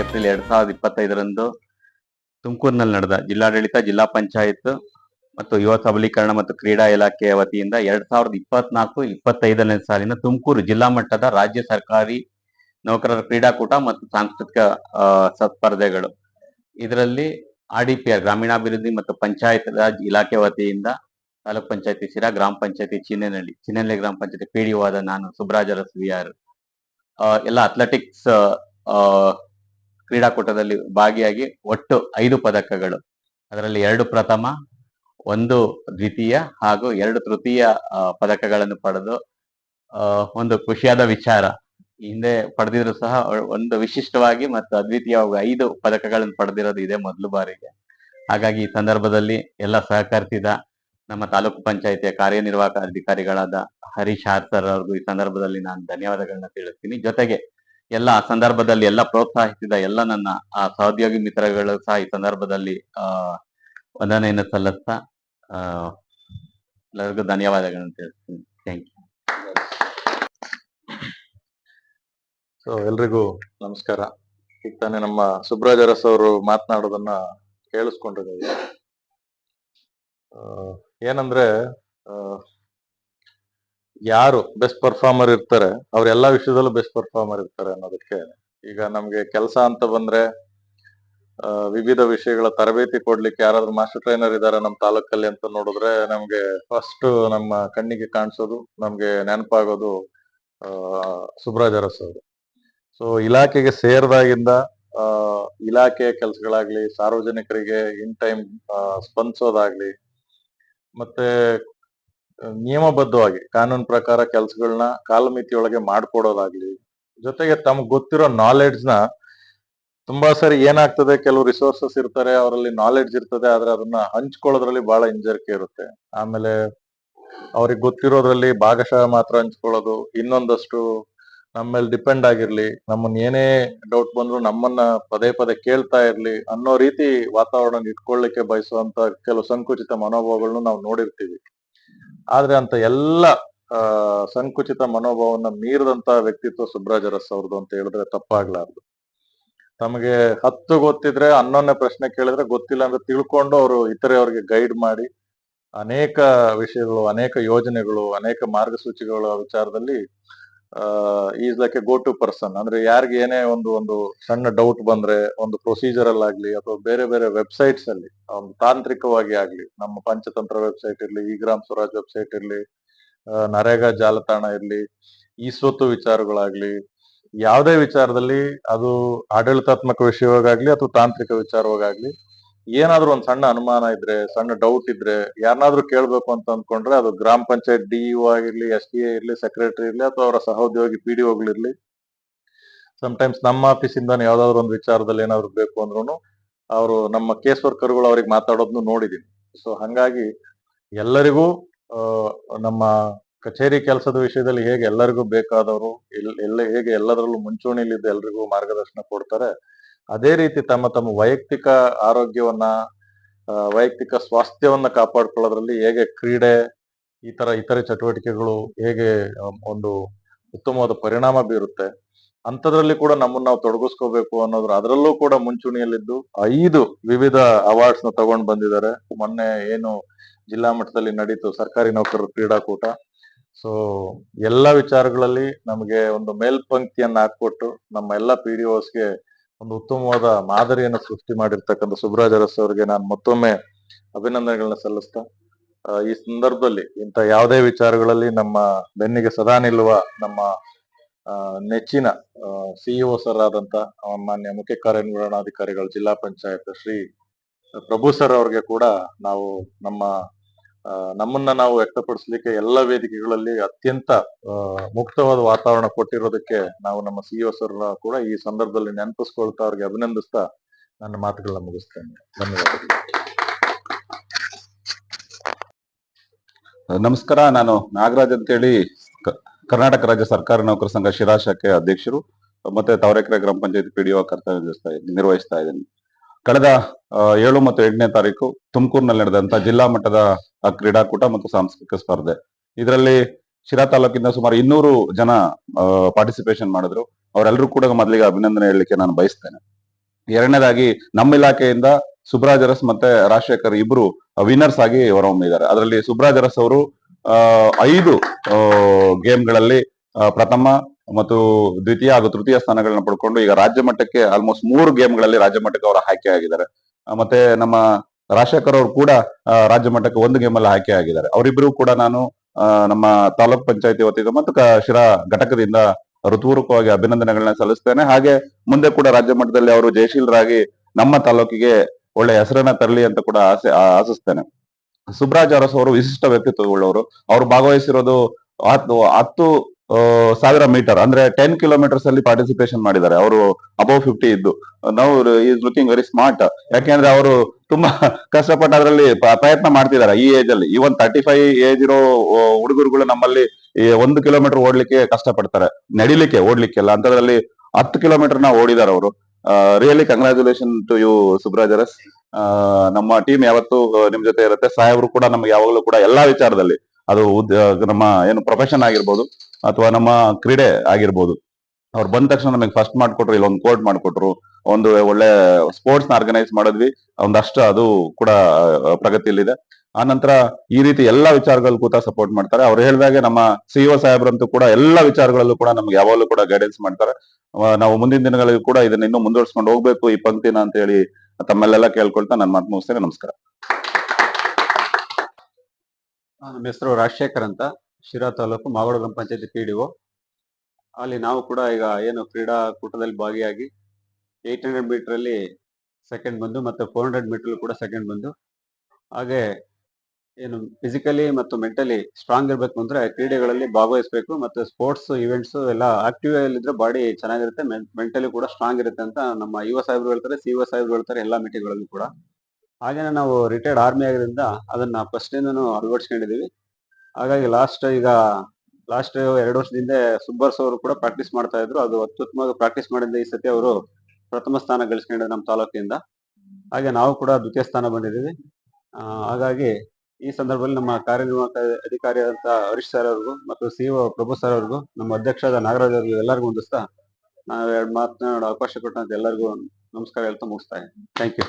April ಎರಡ್ ಸಾವಿರದ ಇಪ್ಪತ್ತೈದರಂದು ತುಮಕೂರಿನಲ್ಲಿ ನಡೆದ ಜಿಲ್ಲಾಡಳಿತ, ಜಿಲ್ಲಾ ಪಂಚಾಯತ್ ಮತ್ತು ಯುವ ಸಬಲೀಕರಣ ಮತ್ತು ಕ್ರೀಡಾ ಇಲಾಖೆಯ ವತಿಯಿಂದ ಎರಡ್ ಸಾವಿರದ ಇಪ್ಪತ್ನಾಲ್ಕು, ಇಪ್ಪತ್ತೈದನೇ ಸಾಲಿನ ತುಮಕೂರು ಜಿಲ್ಲಾ ಮಟ್ಟದ ರಾಜ್ಯ ಸರ್ಕಾರಿ ನೌಕರರ ಕ್ರೀಡಾಕೂಟ ಮತ್ತು ಸಾಂಸ್ಕೃತಿಕ ಸ್ಪರ್ಧೆಗಳು ಇದರಲ್ಲಿ ಆರ್ಡಿಪಿಆರ್ ಗ್ರಾಮೀಣಾಭಿವೃದ್ಧಿ ಮತ್ತು ಪಂಚಾಯತ್ ರಾಜ್ ಇಲಾಖೆ ವತಿಯಿಂದ ತಾಲೂಕ್ ಪಂಚಾಯತಿ ಶಿರಾ, ಗ್ರಾಮ ಪಂಚಾಯತಿ ಚಿನ್ನೆನಹಳ್ಳಿ ಚಿನ್ನೆನಹಳ್ಳಿ ಗ್ರಾಮ ಪಂಚಾಯತಿ ಪಿಡಿಒ ಆದ ನಾನು ಸುಬ್ರಾಜ ಆರ್ ಎಲ್ಲ ಅಥ್ಲೆಟಿಕ್ಸ್ ಕ್ರೀಡಾಕೂಟದಲ್ಲಿ ಭಾಗಿಯಾಗಿ ಒಟ್ಟು ಐದು ಪದಕಗಳು. ಅದರಲ್ಲಿ ಎರಡು ಪ್ರಥಮ, ಒಂದು ದ್ವಿತೀಯ ಹಾಗೂ ಎರಡು ತೃತೀಯ ಪದಕಗಳನ್ನು ಪಡೆದು ಒಂದು ಖುಷಿಯಾದ ವಿಚಾರ. ಹಿಂದೆ ಪಡೆದಿದ್ರು ಸಹ ಒಂದು ವಿಶಿಷ್ಟವಾಗಿ ಮತ್ತು ಅದ್ವಿತೀಯವಾಗಿ ಐದು ಪದಕಗಳನ್ನು ಪಡೆದಿರೋದು ಇದೇ ಮೊದಲು ಬಾರಿಗೆ. ಹಾಗಾಗಿ ಈ ಸಂದರ್ಭದಲ್ಲಿ ಎಲ್ಲ ಸಹಕರಿಸಿದ ನಮ್ಮ ತಾಲೂಕು ಪಂಚಾಯಿತಿಯ ಕಾರ್ಯನಿರ್ವಾಹಕ ಅಧಿಕಾರಿಗಳಾದ ಹರೀಶ್ ಸರ್ ಅವ್ರಿಗೂ ಈ ಸಂದರ್ಭದಲ್ಲಿ ನಾನು ಧನ್ಯವಾದಗಳನ್ನ ತಿಳಿಸ್ತೀನಿ. ಜೊತೆಗೆ ಎಲ್ಲ ಆ ಸಂದರ್ಭದಲ್ಲಿ ಎಲ್ಲ ಪ್ರೋತ್ಸಾಹಿಸಿದ ಎಲ್ಲ ನನ್ನ, ಆ ಸಹೋದ್ಯೋಗಿ ಮಿತ್ರಗಳು ಸಹ ಈ ಸಂದರ್ಭದಲ್ಲಿ, ಆ, ವಂದನೆಯನ್ನು ಸಲ್ಲಿಸ್ತಾ ಎಲ್ಲರಿಗೂ ಧನ್ಯವಾದಗಳನ್ನು ತಿಳಿಸ್ತೀನಿ ಥ್ಯಾಂಕ್ ಯು ಸೊ ಎಲ್ರಿಗೂ ನಮಸ್ಕಾರ. ಈಗ ತಾನೇ ನಮ್ಮ ಸುಬ್ರಾಜ್ ಅರಸ್ ಅವರು ಮಾತನಾಡೋದನ್ನ ಕೇಳಿಸ್ಕೊಂಡಿದ್ದೀವಿ. ಏನಂದ್ರೆ ಯಾರು ಬೆಸ್ಟ್ ಪರ್ಫಾರ್ಮರ್ ಇರ್ತಾರೆ, ಅವ್ರ ಎಲ್ಲಾ ವಿಷಯದಲ್ಲೂ ಬೆಸ್ಟ್ ಪರ್ಫಾರ್ಮರ್ ಇರ್ತಾರೆ ಅನ್ನೋದಕ್ಕೆ ಈಗ ನಮ್ಗೆ ಕೆಲಸ ಅಂತ ಬಂದ್ರೆ ವಿವಿಧ ವಿಷಯಗಳ ತರಬೇತಿ ಕೊಡ್ಲಿಕ್ಕೆ ಯಾರಾದ್ರೂ ಮಾಸ್ಟರ್ ಟ್ರೈನರ್ ಇದಾರೆ ನಮ್ಮ ತಾಲೂಕಲ್ಲಿ ಅಂತ ನೋಡಿದ್ರೆ ನಮ್ಗೆ ಫಸ್ಟ್ ನಮ್ಮ ಕಣ್ಣಿಗೆ ಕಾಣಿಸೋದು, ನಮ್ಗೆ ನೆನಪಾಗೋದು ಸುಬ್ರಾಜ್ ಅರಸ್ ಅವರು. ಸೊ ಇಲಾಖೆಗೆ ಸೇರಿದಾಗಿಂದ ಇಲಾಖೆಯ ಕೆಲಸಗಳಾಗ್ಲಿ, ಸಾರ್ವಜನಿಕರಿಗೆ ಇನ್ ಟೈಮ್ ಸ್ಪಂದಿಸೋದಾಗ್ಲಿ ಮತ್ತೆ ನಿಯಮಬದ್ಧವಾಗಿ, ಕಾನೂನು ಪ್ರಕಾರ ಕೆಲಸಗಳನ್ನ ಕಾಲಮಿತಿಯೊಳಗೆ ಮಾಡ್ಕೊಡೋದಾಗ್ಲಿ, ಜೊತೆಗೆ ತಮ್ಗೆ ಗೊತ್ತಿರೋ ನಾಲೆಡ್ಜ್ನ ತುಂಬಾ ಸರಿ ಏನಾಗ್ತದೆ, ಕೆಲವು ರಿಸೋರ್ಸಸ್ ಇರ್ತಾರೆ, ಅವರಲ್ಲಿ ನಾಲೆಡ್ಜ್ ಇರ್ತದೆ, ಆದ್ರೆ ಅದನ್ನ ಹಂಚ್ಕೊಳ್ಳೋದ್ರಲ್ಲಿ ಬಹಳ ಹಿಂಜರಿಕೆ ಇರುತ್ತೆ. ಆಮೇಲೆ ಅವ್ರಿಗೆ ಗೊತ್ತಿರೋದ್ರಲ್ಲಿ ಭಾಗಶಃ ಮಾತ್ರ ಹಂಚ್ಕೊಳ್ಳೋದು, ಇನ್ನೊಂದಷ್ಟು ನಮ್ಮ ಮೇಲೆ ಡಿಪೆಂಡ್ ಆಗಿರ್ಲಿ ನಮ್ಮನ್ನ ಏನೇ ಡೌಟ್ ಬಂದ್ರು ನಮ್ಮನ್ನ ಪದೇ ಪದೇ ಕೇಳ್ತಾ ಇರ್ಲಿ ಅನ್ನೋ ರೀತಿ ವಾತಾವರಣ ಇಟ್ಕೊಳ್ಳಿಕ್ಕೆ ಬಯಸುವಂತ ಕೆಲವು ಸಂಕುಚಿತ ಮನೋಭಾವಗಳನ್ನು ನಾವು ನೋಡಿರ್ತೀವಿ. ಆದ್ರೆ ಅಂತ ಎಲ್ಲ ಸಂಕುಚಿತ ಮನೋಭಾವನ ಮೀರಿದಂತ ವ್ಯಕ್ತಿತ್ವ ಸುಬ್ರಾಜರಸ್ ಅವ್ರದ್ದು ಅಂತ ಹೇಳಿದ್ರೆ ತಪ್ಪಾಗ್ಲಾರ್ದು. ತಮಗೆ ಹತ್ತು ಗೊತ್ತಿದ್ರೆ ಹನ್ನೊಂದನೇ ಪ್ರಶ್ನೆ ಕೇಳಿದ್ರೆ ಗೊತ್ತಿಲ್ಲ ಅಂತ ತಿಳ್ಕೊಂಡು ಅವರು ಇತರೆಯವರಿಗೆ ಗೈಡ್ ಮಾಡಿ ಅನೇಕ ವಿಷಯಗಳು, ಅನೇಕ ಯೋಜನೆಗಳು, ಅನೇಕ ಮಾರ್ಗಸೂಚಿಗಳ ವಿಚಾರದಲ್ಲಿ is like a go to person ಅಂದ್ರೆ ಯಾರಿಗೆ ಏನೇ ಒಂದು ಒಂದು ಸಣ್ಣ ಡೌಟ್ ಬಂದ್ರೆ, ಒಂದು ಪ್ರೊಸೀಜರ್ ಅಲ್ಲಿ ಆಗ್ಲಿ, ಅಥವಾ ಬೇರೆ ಬೇರೆ ವೆಬ್ಸೈಟ್ಸ್ ಅಲ್ಲಿ, ಒಂದು ತಾಂತ್ರಿಕವಾಗಿ ಆಗ್ಲಿ, ನಮ್ಮ ಪಂಚತಂತ್ರ ವೆಬ್ಸೈಟ್ ಇರ್ಲಿ, ಈ ಗ್ರಾಮ್ ಸ್ವರಾಜ್ ವೆಬ್ಸೈಟ್ ಇರ್ಲಿ ನರೇಗಾ ಜಾಲತಾಣ ಇರ್ಲಿ, ಈ ಸ್ವತ್ತು ವಿಚಾರಗಳಾಗ್ಲಿ, ಯಾವುದೇ ವಿಚಾರದಲ್ಲಿ ಅದು ಆಡಳಿತಾತ್ಮಕ ವಿಷಯವಾಗ್ಲಿ ಅಥವಾ ತಾಂತ್ರಿಕ ವಿಚಾರವಾಗ್ಲಿ ಏನಾದ್ರೂ ಒಂದ್ ಸಣ್ಣ ಅನುಮಾನ ಇದ್ರೆ, ಸಣ್ಣ ಡೌಟ್ ಇದ್ರೆ ಯಾರನ್ನಾದ್ರೂ ಕೇಳ್ಬೇಕು ಅಂತ ಅಂದ್ಕೊಂಡ್ರೆ ಅದು ಗ್ರಾಮ ಪಂಚಾಯತ್ ಡಿಇಒ ಆಗಿರ್ಲಿ ಎಸ್ ಡಿ ಎ ಇರ್ಲಿ ಸೆಕ್ರೆಟರಿ ಇರ್ಲಿ, ಅಥವಾ ಅವರ ಸಹೋದ್ಯೋಗಿ ಪಿ ಡಿ ಒಗಳಿರ್ಲಿ ಟೈಮ್ಸ್ ನಮ್ಮ ಆಫೀಸಿಂದ ಯಾವ್ದಾದ್ರು ಒಂದು ವಿಚಾರದಲ್ಲಿ ಏನಾದ್ರು ಬೇಕು ಅಂದ್ರೂ ಅವರು ನಮ್ಮ ಕೇಸ್ ವರ್ಕರ್ಗಳು ಅವ್ರಿಗೆ ಮಾತಾಡೋದನ್ನು ನೋಡಿದೀನಿ. ಸೊ ಹಂಗಾಗಿ ಎಲ್ಲರಿಗೂ ನಮ್ಮ ಕಚೇರಿ ಕೆಲಸದ ವಿಷಯದಲ್ಲಿ ಹೇಗೆ ಎಲ್ಲರಿಗೂ ಬೇಕಾದವರು, ಎಲ್- ಎಲ್ಲ ಹೇಗೆ ಎಲ್ಲದರಲ್ಲೂ ಮುಂಚೂಣಿಲಿದ್ದು ಎಲ್ರಿಗೂ ಮಾರ್ಗದರ್ಶನ ಕೊಡ್ತಾರೆ. ಅದೇ ರೀತಿ ತಮ್ಮ ತಮ್ಮ ವೈಯಕ್ತಿಕ ಆರೋಗ್ಯವನ್ನ ವೈಯಕ್ತಿಕ ಸ್ವಾಸ್ಥ್ಯವನ್ನ ಕಾಪಾಡ್ಕೊಳ್ಳೋದ್ರಲ್ಲಿ ಹೇಗೆ ಕ್ರೀಡೆ, ಈ ತರ ಇತರೆ ಚಟುವಟಿಕೆಗಳು ಹೇಗೆ ಒಂದು ಉತ್ತಮವಾದ ಪರಿಣಾಮ ಬೀರುತ್ತೆ, ಅಂಥದ್ರಲ್ಲಿ ಕೂಡ ನಮ್ಮನ್ನ ನಾವು ತೊಡಗಿಸ್ಕೋಬೇಕು ಅನ್ನೋದ್ರ ಅದರಲ್ಲೂ ಕೂಡ ಮುಂಚೂಣಿಯಲ್ಲಿದ್ದು ಐದು ವಿವಿಧ ಅವಾರ್ಡ್ಸ್ನ ತಗೊಂಡ್ ಬಂದಿದ್ದಾರೆ. ಮೊನ್ನೆ ಏನು ಜಿಲ್ಲಾ ಮಟ್ಟದಲ್ಲಿ ನಡೀತು ಸರ್ಕಾರಿ ನೌಕರರ ಕ್ರೀಡಾಕೂಟ. ಸೊ ಎಲ್ಲ ವಿಚಾರಗಳಲ್ಲಿ ನಮಗೆ ಒಂದು ಮೇಲ್ಪಂಕ್ತಿಯನ್ನ ಹಾಕ್ಕೊಟ್ಟು ನಮ್ಮ ಎಲ್ಲ ಪಿ ಡಿ ಗೆ ಒಂದು ಉತ್ತಮವಾದ ಮಾದರಿಯನ್ನು ಸೃಷ್ಟಿ ಮಾಡಿರ್ತಕ್ಕಂಥ ಸುಬ್ರಾಜ ಅರಸ್ ಅವರಿಗೆ ನಾನು ಮತ್ತೊಮ್ಮೆ ಅಭಿನಂದನೆಗಳನ್ನ ಸಲ್ಲಿಸ್ತಾ ಈ ಸಂದರ್ಭದಲ್ಲಿ ಇಂಥ ಯಾವುದೇ ವಿಚಾರಗಳಲ್ಲಿ ನಮ್ಮ ಬೆನ್ನಿಗೆ ಸದಾ ನಿಲ್ಲುವ ನಮ್ಮ ನೆಚ್ಚಿನ ಸಿಇಒ ಸರ್ ಆದಂತ ಮಾನ್ಯ ಮುಖ್ಯ ಕಾರ್ಯನಿರ್ವಹಣಾಧಿಕಾರಿಗಳು, ಜಿಲ್ಲಾ ಪಂಚಾಯತ್ ಶ್ರೀ ಪ್ರಭು ಸರ್ ಅವ್ರಿಗೆ ಕೂಡ ನಾವು ನಮ್ಮ ನಮ್ಮನ್ನ ನಾವು ವ್ಯಕ್ತಪಡಿಸ್ಲಿಕ್ಕೆ ಎಲ್ಲ ವೇದಿಕೆಗಳಲ್ಲಿ ಅತ್ಯಂತ ಮುಕ್ತವಾದ ವಾತಾವರಣ ಕೊಟ್ಟಿರೋದಕ್ಕೆ ನಾವು ನಮ್ಮ ಸಿಇಒ ಸರ್ ಕೂಡ ಈ ಸಂದರ್ಭದಲ್ಲಿ ನೆನಪಿಸ್ಕೊಳ್ತಾ ಅವ್ರಿಗೆ ಅಭಿನಂದಿಸ್ತಾ ನನ್ನ ಮಾತುಗಳನ್ನ ಮುಗಿಸ್ತೇನೆ. ಧನ್ಯವಾದಗಳು. ನಮಸ್ಕಾರ, ನಾನು ನಾಗರಾಜ್ ಅಂತೇಳಿ ಹೇಳಿ ಕರ್ನಾಟಕ ರಾಜ್ಯ ಸರ್ಕಾರಿ ನೌಕರ ಸಂಘ ಶಿರಾ ಶಾಖೆ ಅಧ್ಯಕ್ಷರು, ಮತ್ತೆ ತಾವರೆಕೆರೆ ಗ್ರಾಮ ಪಂಚಾಯತ್ ಪಿಡಿಒ ಕರ್ತವ್ಯ ನಿರ್ವಹಿಸ್ತಾ ಇದ್ದೀನಿ. ಕಳೆದ ಏಳು ಮತ್ತು ಎಂಟನೇ ತಾರೀಕು ತುಮಕೂರಿನಲ್ಲಿ ನಡೆದಂತ ಜಿಲ್ಲಾ ಮಟ್ಟದ ಕ್ರೀಡಾಕೂಟ ಮತ್ತು ಸಾಂಸ್ಕೃತಿಕ ಸ್ಪರ್ಧೆ. ಇದರಲ್ಲಿ ಶಿರಾ ತಾಲೂಕಿಂದ ಸುಮಾರು ಇನ್ನೂರು ಜನ ಪಾರ್ಟಿಸಿಪೇಷನ್ ಮಾಡಿದ್ರು. ಅವರೆಲ್ಲರೂ ಕೂಡ ಮೊದಲಿಗೆ ಅಭಿನಂದನೆ ಹೇಳಲಿಕ್ಕೆ ನಾನು ಬಯಸ್ತೇನೆ. ಎರಡನೇದಾಗಿ, ನಮ್ಮ ಇಲಾಖೆಯಿಂದ ಸುಬ್ರಾಜ್ ಅರಸ್ ಮತ್ತೆ ರಾಜಶೇಖರ್ ಇಬ್ರು ವಿನ್ನರ್ಸ್ ಆಗಿ ಹೊರಹೊಮ್ಮಿದ್ದಾರೆ. ಅದರಲ್ಲಿ ಸುಬ್ರಾಜ್ ಅರಸ್ ಅವರು ಐದು ಗೇಮ್ಗಳಲ್ಲಿ ಪ್ರಥಮ ಮತ್ತು ದ್ವಿತೀಯ ಹಾಗೂ ತೃತೀಯ ಸ್ಥಾನಗಳನ್ನ ಪಡ್ಕೊಂಡು ಈಗ ರಾಜ್ಯ ಮಟ್ಟಕ್ಕೆ ಆಲ್ಮೋಸ್ಟ್ ಮೂರು ಗೇಮ್ಗಳಲ್ಲಿ ರಾಜ್ಯ ಮಟ್ಟಕ್ಕೆ ಅವರು ಆಯ್ಕೆ ಆಗಿದ್ದಾರೆ. ಮತ್ತೆ ನಮ್ಮ ರಾಜಶೇಖರ್ ಅವರು ಕೂಡ ರಾಜ್ಯ ಮಟ್ಟಕ್ಕೆ ಒಂದು ಗೇಮ್ ಅಲ್ಲಿ ಆಯ್ಕೆ ಆಗಿದ್ದಾರೆ. ಅವರಿಬ್ಬರು ಕೂಡ ನಾನು ನಮ್ಮ ತಾಲೂಕ್ ಪಂಚಾಯತಿ ವತಿಯಿಂದ ಮತ್ತು ಶಿರಾ ಘಟಕದಿಂದ ಋತುಪೂರ್ವಕವಾಗಿ ಅಭಿನಂದನೆಗಳನ್ನ ಸಲ್ಲಿಸ್ತೇನೆ. ಹಾಗೆ ಮುಂದೆ ಕೂಡ ರಾಜ್ಯ ಮಟ್ಟದಲ್ಲಿ ಅವರು ಜಯಶೀಲರಾಗಿ ನಮ್ಮ ತಾಲೂಕಿಗೆ ಒಳ್ಳೆ ಹೆಸರನ್ನ ತರಲಿ ಅಂತ ಕೂಡ ಆಸೆ, ಆ- ಆಶಿಸ್ತೇನೆ. ಸುಬ್ರಾಜ್ ಅರಸ್ ಅವರು ವಿಶಿಷ್ಟ ವ್ಯಕ್ತಿತ್ವಗಳವರು ಅವರು ಭಾಗವಹಿಸಿರೋದು ಹತ್ತು ಸಾವಿರ ಮೀಟರ್, ಅಂದ್ರೆ ಟೆನ್ ಕಿಲೋಮೀಟರ್ಸ್ ಅಲ್ಲಿ ಪಾರ್ಟಿಸಿಪೇಷನ್ ಮಾಡಿದ್ದಾರೆ. ಅವರು ಅಬೌವ್ ಫಿಫ್ಟಿ ಇದ್ದು. ನಾವು ಈಸ್ ಲುಕಿಂಗ್ ವೆರಿ ಸ್ಮಾರ್ಟ್ ಯಾಕೆಂದ್ರೆ ಅವರು ತುಂಬಾ ಕಷ್ಟಪಟ್ಟು ಅದರಲ್ಲಿ ಪ್ರಯತ್ನ ಮಾಡ್ತಿದ್ದಾರೆ ಈ ಏಜ್ ಅಲ್ಲಿ. ಈವನ್ ತರ್ಟಿ ಫೈವ್ ಏಜ್ ಇರೋ ಹುಡುಗರುಗಳು ನಮ್ಮಲ್ಲಿ ಒಂದು ಕಿಲೋಮೀಟರ್ ಓಡ್ಲಿಕ್ಕೆ ಕಷ್ಟಪಡ್ತಾರೆ. ನಡಿಲಿಕ್ಕೆ, ಓಡ್ಲಿಕ್ಕೆಲ್ಲ. ಅಂತದ್ರಲ್ಲಿ ಹತ್ತು ಕಿಲೋಮೀಟರ್ನ ಓಡಿದಾರೆ ಅವರು. Really congratulation to you Subraj Aras ನಮ್ಮ ಟೀಮ್ ಯಾವತ್ತು ನಿಮ್ ಜೊತೆ ಇರುತ್ತೆ. ಸಾಹೇಬ್ರು ಕೂಡ ನಮ್ಗೆ ಯಾವಾಗಲೂ ಕೂಡ ಎಲ್ಲಾ ವಿಚಾರದಲ್ಲಿ ಅದು ನಮ್ಮ ಏನು ಪ್ರೊಫೆಷನ್ ಆಗಿರ್ಬೋದು ಅಥವಾ ನಮ್ಮ ಕ್ರೀಡೆ ಆಗಿರ್ಬೋದು. ಅವ್ರು ಬಂದ ತಕ್ಷಣ ನಮಗೆ ಫಸ್ಟ್ ಮಾಡಿಕೊಟ್ರು ಇಲ್ಲ ಒಂದು ಕೋರ್ಟ್ ಮಾಡ್ಕೊಟ್ರು. ಒಂದು ಒಳ್ಳೆ ಸ್ಪೋರ್ಟ್ಸ್ನ ಆರ್ಗನೈಸ್ ಮಾಡಿದ್ವಿ. ಒಂದಷ್ಟು ಅದು ಕೂಡ ಪ್ರಗತಿಯಲ್ಲಿದೆ. ಆ ನಂತರ ಈ ರೀತಿ ಎಲ್ಲಾ ವಿಚಾರಗಳು ಕೂತ ಸಪೋರ್ಟ್ ಮಾಡ್ತಾರೆ. ಅವ್ರು ಹೇಳಿದಾಗೆ ನಮ್ಮ ಸಿಇಒ ಸಾಹೇಬ್ರಂತೂ ಕೂಡ ಎಲ್ಲಾ ವಿಚಾರಗಳಲ್ಲೂ ಕೂಡ ನಮ್ಗೆ ಯಾವಾಗಲೂ ಕೂಡ ಗೈಡೆನ್ಸ್ ಮಾಡ್ತಾರೆ. ನಾವು ಮುಂದಿನ ದಿನಗಳಲ್ಲಿ ಕೂಡ ಇದನ್ನ ಇನ್ನೂ ಮುಂದುವರ್ಸ್ಕೊಂಡು ಹೋಗ್ಬೇಕು ಈ ಪಂಕ್ತಿನ ಅಂತ ಹೇಳಿ ತಮ್ಮಲ್ಲೆಲ್ಲ ಕೇಳ್ಕೊಳ್ತಾ ನನ್ನ ಮಾತು ಮುಗಿಸ್ತೇನೆ. ನಮಸ್ಕಾರ. ನಮ್ಮ ಹೆಸರು ರಾಜಶೇಖರ್ ಅಂತ. ಶಿರಾ ತಾಲೂಕು ಮಾಗೋಡು ಗ್ರಾಮ ಪಂಚಾಯತಿ ಪಿ ಡಿ ಅಲ್ಲಿ ನಾವು ಕೂಡ ಈಗ ಏನು ಕ್ರೀಡಾಕೂಟದಲ್ಲಿ ಭಾಗಿಯಾಗಿ ಏಟ್ ಹಂಡ್ರೆಡ್ ಮೀಟರ್ ಅಲ್ಲಿ ಸೆಕೆಂಡ್ ಬಂದು ಮತ್ತೆ ಫೋರ್ ಹಂಡ್ರೆಡ್ ಮೀಟರ್ ಕೂಡ ಸೆಕೆಂಡ್ ಬಂದು ಹಾಗೆ ಏನು ಫಿಸಿಕಲಿ ಮತ್ತು ಮೆಂಟಲಿ ಸ್ಟ್ರಾಂಗ್ ಇರಬೇಕು ಅಂದ್ರೆ ಕ್ರೀಡೆಗಳಲ್ಲಿ ಭಾಗವಹಿಸಬೇಕು ಮತ್ತೆ ಸ್ಪೋರ್ಟ್ಸ್ ಇವೆಂಟ್ಸ್ ಎಲ್ಲ ಆಕ್ಟಿವ್ ಇದ್ರೆ ಬಾಡಿ ಚೆನ್ನಾಗಿರುತ್ತೆ ಮೆಂಟಲಿ ಕೂಡ ಸ್ಟ್ರಾಂಗ್ ಇರುತ್ತೆ ಅಂತ ನಮ್ಮ ಯುವ ಸಾಹೇಬರು ಹೇಳ್ತಾರೆ, ಸಿ ಯುವ ಸಾಹೇಬರು ಹೇಳ್ತಾರೆ ಎಲ್ಲಾ ಮೀಟಿಂಗ್ಗಳಲ್ಲೂ ಕೂಡ. ಹಾಗೇನೆ ನಾವು ರಿಟೈರ್ಡ್ ಆರ್ಮಿ ಆಗಿರೋದ್ರಿಂದ ಅದನ್ನ ಫಸ್ಟ್ ಇಂದನು ಅಳವಡಿಸ್ಕೊಂಡಿದೀವಿ. ಹಾಗಾಗಿ ಲಾಸ್ಟ್ ಈಗ ಲಾಸ್ಟ್ ಎರಡು ವರ್ಷದಿಂದ ಸುಬ್ಬರ್ಸ್ ಅವರು ಕೂಡ ಪ್ರಾಕ್ಟೀಸ್ ಮಾಡ್ತಾ ಇದ್ರು. ಅದು ಅತ್ಯುತ್ತಮವಾಗಿ ಪ್ರಾಕ್ಟೀಸ್ ಮಾಡಿದ ಈ ಸತಿ ಅವರು ಪ್ರಥಮ ಸ್ಥಾನ ಗಳಿಸ್ಕೊಂಡಿದ್ರು ನಮ್ಮ ತಾಲೂಕಿನಿಂದ. ಹಾಗೆ ನಾವು ಕೂಡ ದ್ವಿತೀಯ ಸ್ಥಾನ ಬಂದಿದ್ದೀವಿ. ಹಾಗಾಗಿ ಈ ಸಂದರ್ಭದಲ್ಲಿ ನಮ್ಮ ಕಾರ್ಯನಿರ್ವಾಹಕ ಅಧಿಕಾರಿಯಾದಂತಹ ಹರೀಶ್ ಸರ್ ಅವ್ರಿಗೂ ಮತ್ತು ಸಿಇಒ ಪ್ರಭು ಸರ್ ಅವ್ರಿಗೂ, ನಮ್ಮ ಅಧ್ಯಕ್ಷರಾದ ನಾಗರಾಜ್ ಅವ್ರಿಗೂ ಎಲ್ಲರಿಗೂ ಹೊಂದಿಸ್ತಾ ನಾವು ಎರಡು ಮಾತನಾಡೋ ಅವಕಾಶ ಕೊಟ್ಟಂತ ಎಲ್ಲರಿಗೂ ನಮಸ್ಕಾರ ಹೇಳ್ತಾ ಮುಗಿಸ್ತಾ ಇದ್ದೀನಿ. Thank you